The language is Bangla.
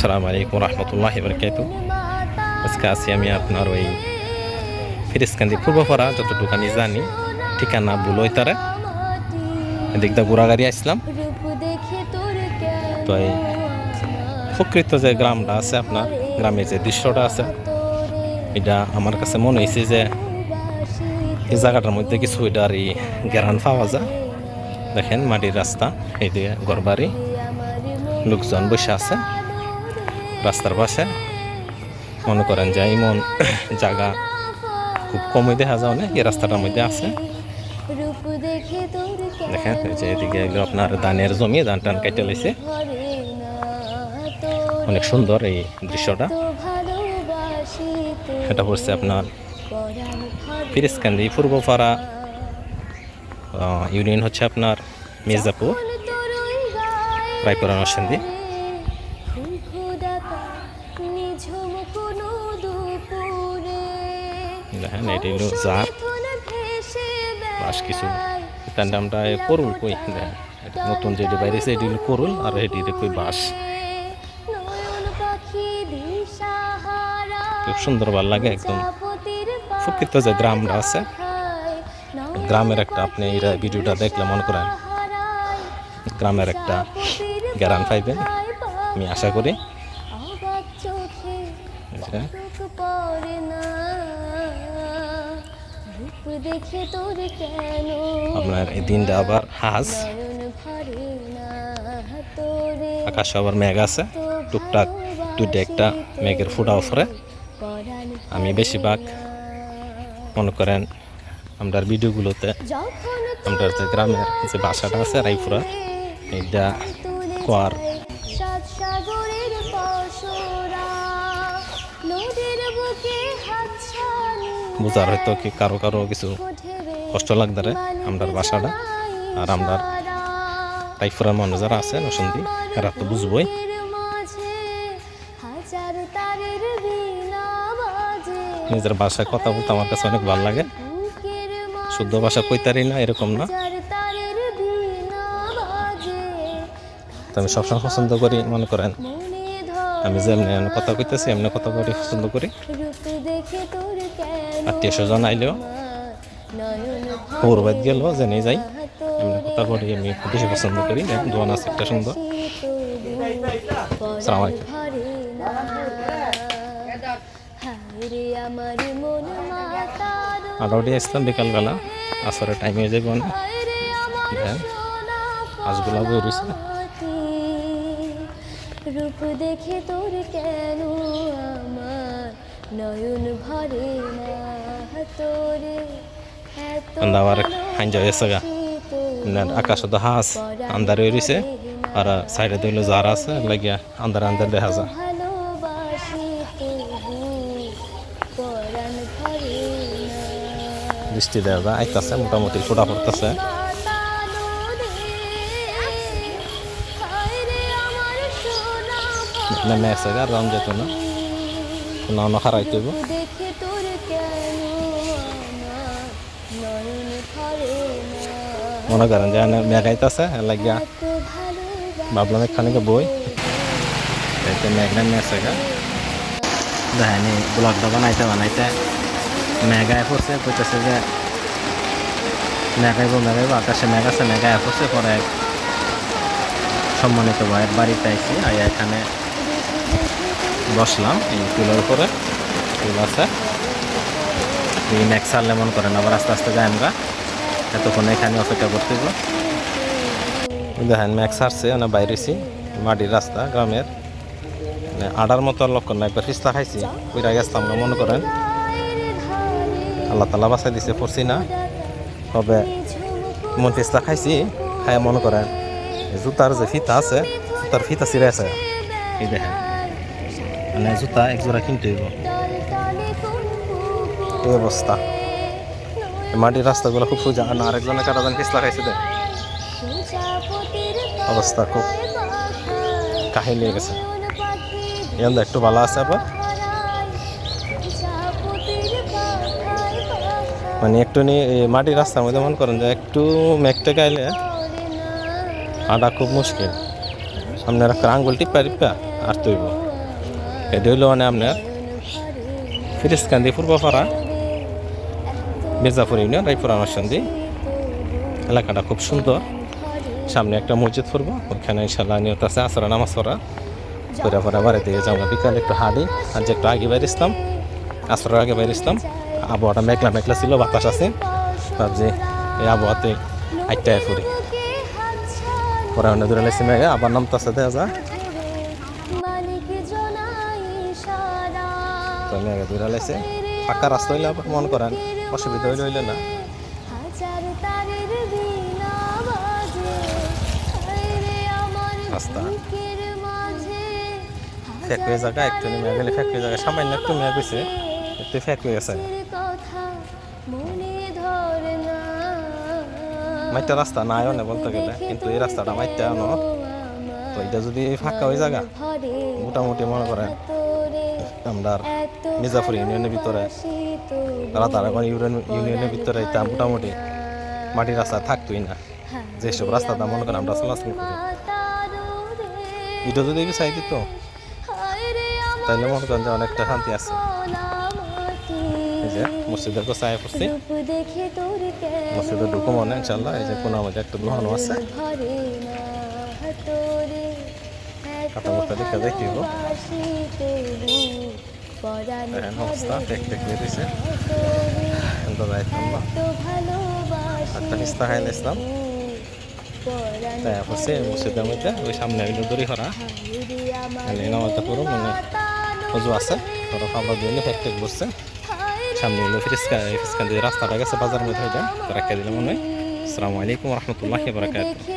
আসসালামু আলাইকুম রহমতুল্লাহ বরকাত আজকে আছি আমি আপনার ওই ফিরিসকান্দি পূর্বপাড়া, যতটুকু আমি জানি, ঠিকানা বুলই তারা এদিক দিয়ে ঘোরাগাড়ি আসলাম। তো এই প্রকৃত যে গ্রামটা আছে আপনার, গ্রামের যে দৃশ্যটা আছে, এটা আমার কাছে মনে হয়েছে যে এই জায়গাটার মধ্যে কিছু এটা আর এই গেরান পাওয়া যায়। দেখেন মাটির রাস্তা এইদিকে ঘরবাড়ি, লোকজন বসে আছে। রাস্তার পাশে। মনে করেন যে এমন জায়গা খুব কমই দেখা যায় না এই রাস্তাটার মধ্যে আছে। দেখেন যে এদিকে এগুলো আপনার ধানের জমি, ধান টান কেটে লাইছে। অনেক সুন্দর এই দৃশ্যটা। এটা পড়ছে আপনার ফিরিসকান্দি পূর্বপাড়া ইউনিয়ন হচ্ছে আপনার মির্জাপুর, রায়পুরা নরসিংদী। দেখেন এটি হলো জার বাস কিছু তার নামটা করুল কই? দেখেন নতুন যেটি বাইরেছে এটি হলো করুল আর এটি কই বাস। খুব সুন্দর ভালো লাগে একদম। প্রকৃত যে গ্রামটা আছে, গ্রামের একটা আপনি এই ভিডিওটা দেখলে মনে করেন গ্রামের একটা জ্ঞান পাইবেন। আমি আশা করি এটা আপনার এই দিনটা আবার তোরে। আকাশে আবার মেঘ আছে। টুকটাক দুইটা একটা মেঘের ফুটা ওপরে আমি বেশিরভাগ মনে করেন আমরা ভিডিওগুলোতে আমরা যে গ্রামের যে বাসাটা আছে রাইপুরা এইটা কোয়ার। বোঝার হয়তো কি কারও কারও কিছু কষ্ট লাগদারে আমরা বাসাটা আর আমরা রাইপুরার মানুষ যারা আছে, নসন্দি, এরা তো বুঝবই। নিজের ভাষায় কথা বলতে আমার কাছে অনেক ভালো লাগে। শুদ্ধ ভাষা কইতারি না, এরকম না। তো আমি সবসময় পছন্দ করি, মনে করেন আমি যেমনি কথা কইতেছি, এমনি কথা করি পছন্দ করি। আত্মীয় স্বজন আইলেও, পৌরবাদ গেল জেনে যাই, এমনি কথা করি আমি খুব বেশি পছন্দ করি দোয়ান আছে একটা সুন্দর। সালাম আলাইকুম। আলাউডি আসতাম বিকালবেলা, আসরের টাইম হয়ে যাবে আজগুলা বই রয়েছে রূপ দেখে তোর কেন আমার? নয়ন ভরে না তোরে। আবার হাইন যায় গা। আকাশ তো হাঁস আন্ধার হয়ে রয়েছে আর সাইডে দিল যার আছে লাগিয়া আন্ধার আন্ধার দেখা যায়। বৃষ্টি দেওয়া যায় আইতাছে মোটামুটি ফোটা পড়তেছে সোনা নেমে আছে গা রাম যেত না। কোনো অন্য হারাই দেব দেখে তোর কেন আমার নয়ন ভরে না মনে করেন যে মেঘ আইতাছে লাগিয়া ভাবলাম এখানে বই। এতে মেঘ নেমে আছে গা দেখেন এই ব্লগটা বানাইতে বানাইতে মেঘায় পড়ছে কইতেছে যে মেঘাইব মেঘাইব আকাশে মেঘ আছে মেঘায় পড়ছে পরে সম্মানিত ভাইয়ের বাড়িতে আইছি আইয়া এখানে বসলাম, এই তুলোর উপরে তুল আছে। এই মেঘ ছাড়লে মন করেন, আবার আস্তে আস্তে যাই আমরা এতক্ষণ এখানে অপেক্ষা করতে। দেখেন, ম্যাক্স ছাড়ছে না বাইরেছি মাটির রাস্তা, গ্রামের। মানে আডার মতো লক্ষণ না একবার ফিস্তা খাইছি ওইটা গেছতাম না মনে করেন, আল্লাহ তালা বাসাই দিছে, পড়ছি না। তবে মন ফিস্তা খাইছি খাই মনে করেন জুতার যে ফিতা আছে, জুতার ফিতা ছিঁড়ে আছে। এই দেখেন মানে জুতা এক জোড়া কিনতে হইব। এই অবস্থা। মাটির রাস্তাগুলো খুব সোজা। আর না আরেকজনে কাটাদান ফিসলা খাইছে দেখ অবস্থা খুব কাহিনী হয়ে গেছে। এখন একটু ভালো আছে আবার? মানে একটু মাটির রাস্তার মধ্যে মনে করেন যে একটু মেঘটা গাইলে হাঁটা খুব মুশকিল। সামনে একটা আঙ্গুল টিপা টিপা আর তৈব এটা মানে আপনার ফিরিসকান্দি, পূর্বপাড়া, মির্জাপুর ইউনিয়ন, রায়পুর আনসন্দি এলাকাটা খুব সুন্দর। সামনে একটা মসজিদ পড়ব, ওইখানে ইনশাল্লাহ নিয়ত আছে, আসরা, নামাজ পড়া। পরে পরে বাড়ি দিয়ে যাব। বিকালে একটু হাঁড়ি যে একটু আগে বাইরে ইসলাম আসরের আগে বাইরে ইসলাম আবহাওয়াটা মেঘলা মেঘলা ছিল, বাতাস আছে। ভাবছি এই আবহাওয়াতে আটটায় ফুরি। পরে অন্য দূরে মেঘে আবার নামতাছে, দেখা যা তো মেঘে দূরে লেছে ফাঁকা রাস্তা হইলে আবার মন করেন, অসুবিধা হইলে হইলে না। রাস্তা। মাঝে ফ্যাক্টরি জায়গা, একটু মেঘ গেলে ফ্যাক্টরি জায়গা। সামান্য একটু মেঘ হয়েছে একটু মনে ধরে না মাইটা রাস্তা নাই অনেক বলতে গেলে, কিন্তু এই রাস্তাটা মাইটা অন তো এটা যদি ফাঁকা হয়ে জায়গা, মোটামুটি মনে করেন। আমরা মির্জাপুর ইউনিয়নের ভিতরে রাতারাগঞ্জ ইউনিয়ন ইউনিয়নের ভিতরে এটা মোটামুটি মাটির রাস্তা থাকতোই না। যেসব রাস্তাটা মনে করেন আমরা চলাচল করি এটা যদি চাই দিত তাইলে মনে করেন যে অনেকটা শান্তি আছে। এই যে মসজিদের গোসায় পড়ছি। দেখে তোর মসজিদে ঢুকো মনে ইনশাল্লাহ এই যে কোনো আমাদের একটা গ্রহণ আছে। তোরে কাটা দেখে দেখেন অবস্থা টেক টেক না এত ভালোবাসি একটা নিস্তা খাই নিছিলাম তাই পড়ছে মসজিদের মধ্যে ওই সামনে হইল দড়ি করা হায়রে মানে নামাজটা পুরো মানে অজু আছে। ধরো খাবার দিয়ে ফেক টেক বসছে সামনে হইল ফিরিস্কা ফিরিস্কান দিয়ে রাস্তাটা গেছে বাজার মধ্যে হইলে দিলাম মনে হয়। আসসালামু আলাইকুম রহমতুল্লাহি দেখে